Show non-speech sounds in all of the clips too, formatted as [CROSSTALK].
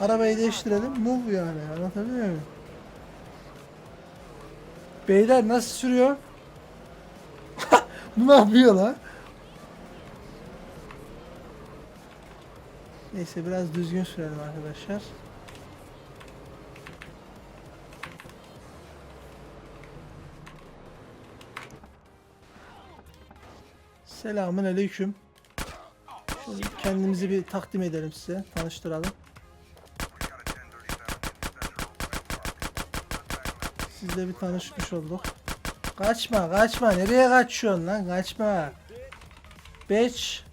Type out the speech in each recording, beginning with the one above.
Arabayı değiştirelim. Move yani. Anlatabiliyor muyum? Beyler nasıl sürüyor? [LAUGHS] Bu ne yapıyor lan? Neyse biraz düzgün sürelim arkadaşlar. Selamun aleyküm. Şöyle kendimizi bir takdim edelim size. Tanıştıralım. Sizle bir tanışmış olduk. Kaçma kaçma. Nereye kaçıyorsun lan? Kaçma. Beç.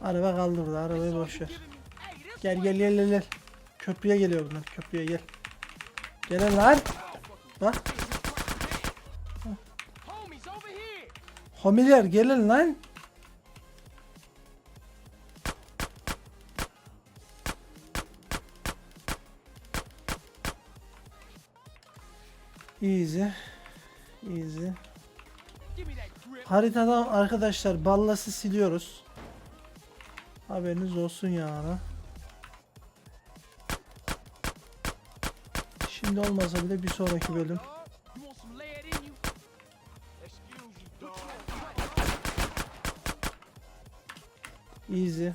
Araba kaldı burada. Arabayı boş ver. Gel gel gel gel. gel. Köprüye geliyor bunlar. Köprüye gel. Gelin lan. Bak. Homiler gelin lan. Easy. Easy. Haritadan arkadaşlar ballası siliyoruz. Haberiniz olsun yani. Şimdi olmasa bile bir sonraki bölüm. Easy.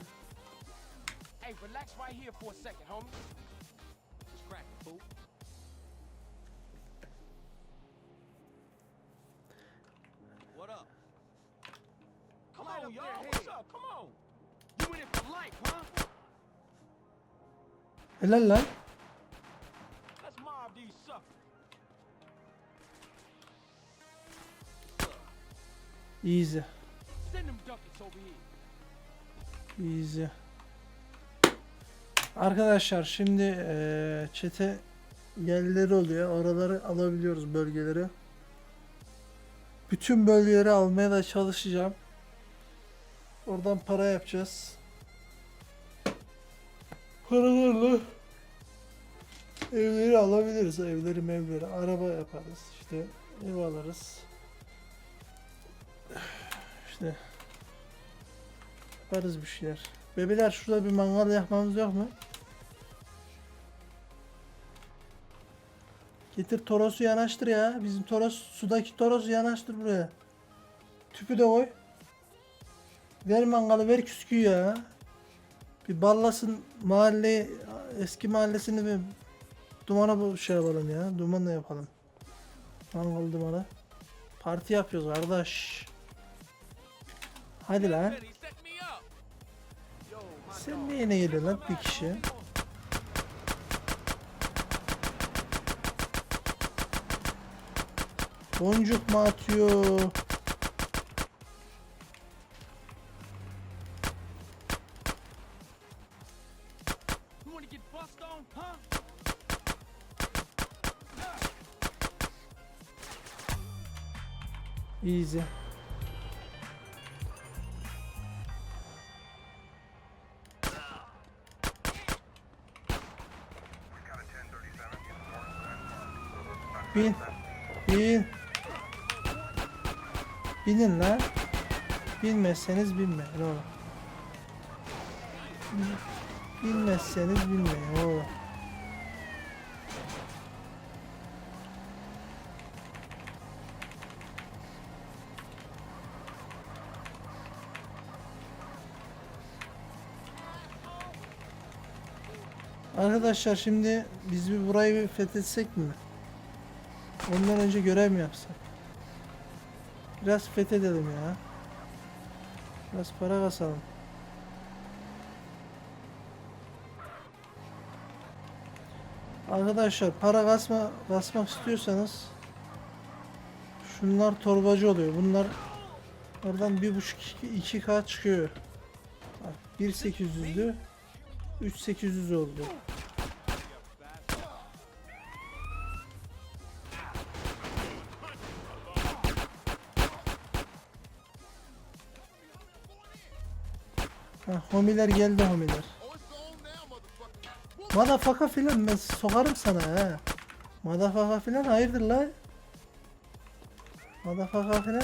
Hey, relax right here for a second, homie. Y'all. What's up? Come on. You in it for life, huh? Helal lan. Let's mob these suckers. Easy. Send them duckets over here. Easy. Arkadaşlar şimdi eee çete yerleri oluyor. Oraları alabiliyoruz bölgeleri. Bütün bölgeleri almaya da çalışacağım. Oradan para yapacağız. Paralarla evleri alabiliriz. Evleri mevleri. Araba yaparız. İşte ev alırız. İşte yaparız bir şeyler. Bebeler şurada bir mangal yapmamız yok mu? Getir Toros'u yanaştır ya. Bizim Toros sudaki Toros'u yanaştır buraya. Tüpü de koy. Ver mangalı ver küsküyü ya. Bir ballasın mahalle eski mahallesini bir dumana bu şey yapalım ya. Dumanla yapalım. Mangal dumanı. Parti yapıyoruz kardeş. Hadi lan. Sen niye ne geliyorsun lan bir kişi? Boncuk mu atıyor? Easy. Bin. Bin. Binin lan. Binmezseniz binmeyin oğlum. Binmezseniz binmeyin oğlum. Arkadaşlar şimdi biz bir burayı bir fethetsek mi? Ondan önce görev mi yapsak? Biraz fethedelim ya. Biraz para kasalım. Arkadaşlar para kasma kasmak istiyorsanız şunlar torbacı oluyor. Bunlar oradan bir buçuk iki k çıkıyor. Bak 1800'dü. 3800 oldu. Ha, homiler geldi homiler. Madafaka filan ben sokarım sana ha. Madafaka filan hayırdır lan? Madafaka filan.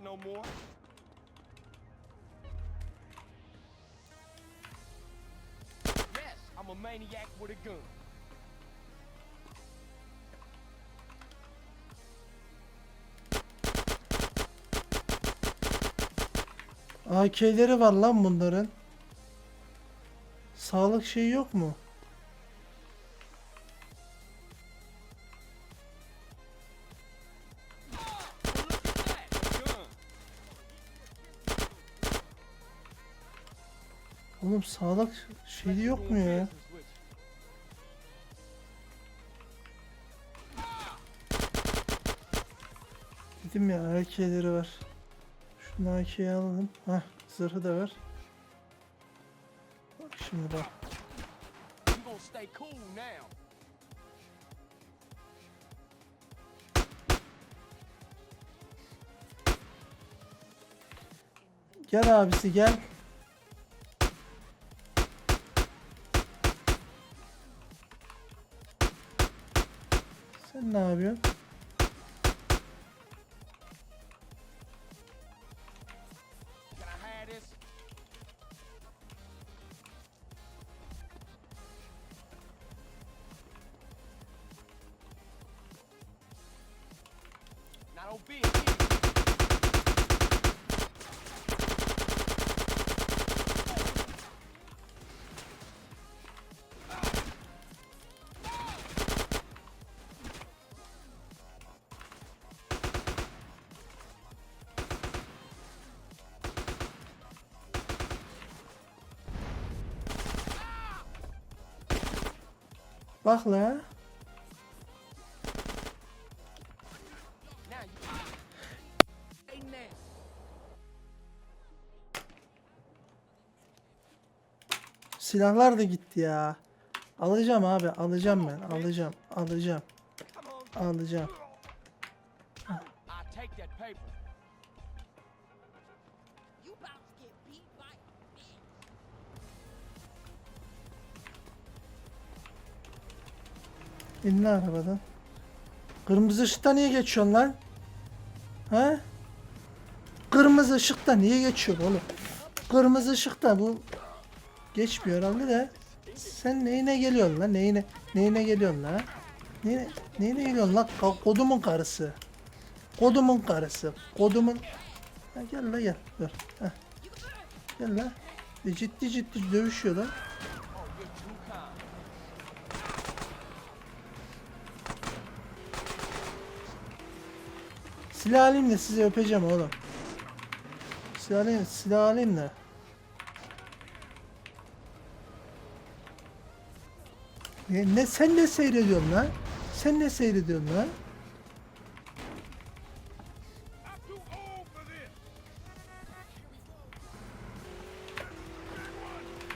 it no more. Yes, I'm a maniac with a gun. AK'leri var lan bunların. Sağlık şeyi yok mu? Oğlum sağlık şeyi yok mu ya? Dedim ya AK'leri var. Şunu AK'ye alalım. Hah zırhı da var. Bak şimdi bak. Gel abisi gel. Sen ne yapıyorsun? Can I Bak la. Silahlar da gitti ya. Alacağım abi alacağım ben alacağım alacağım alacağım. İn lan arabadan. Kırmızı ışıkta niye geçiyorsun lan? He? Kırmızı ışıkta niye geçiyorsun oğlum? Kırmızı ışıkta bu geçmiyor herhalde de. Sen neyine geliyorsun lan? Neyine neyine geliyorsun lan? Neyine, neyine geliyorsun lan? Kodumun karısı. Kodumun karısı. Kodumun... Ha, gel la gel. Dur. Heh. Gel la. E, ciddi ciddi dövüşüyor lan. Silah alayım da sizi öpeceğim oğlum. Silah alayım, silah alayım da. Ne, ne sen ne seyrediyorsun lan? Sen ne seyrediyorsun lan?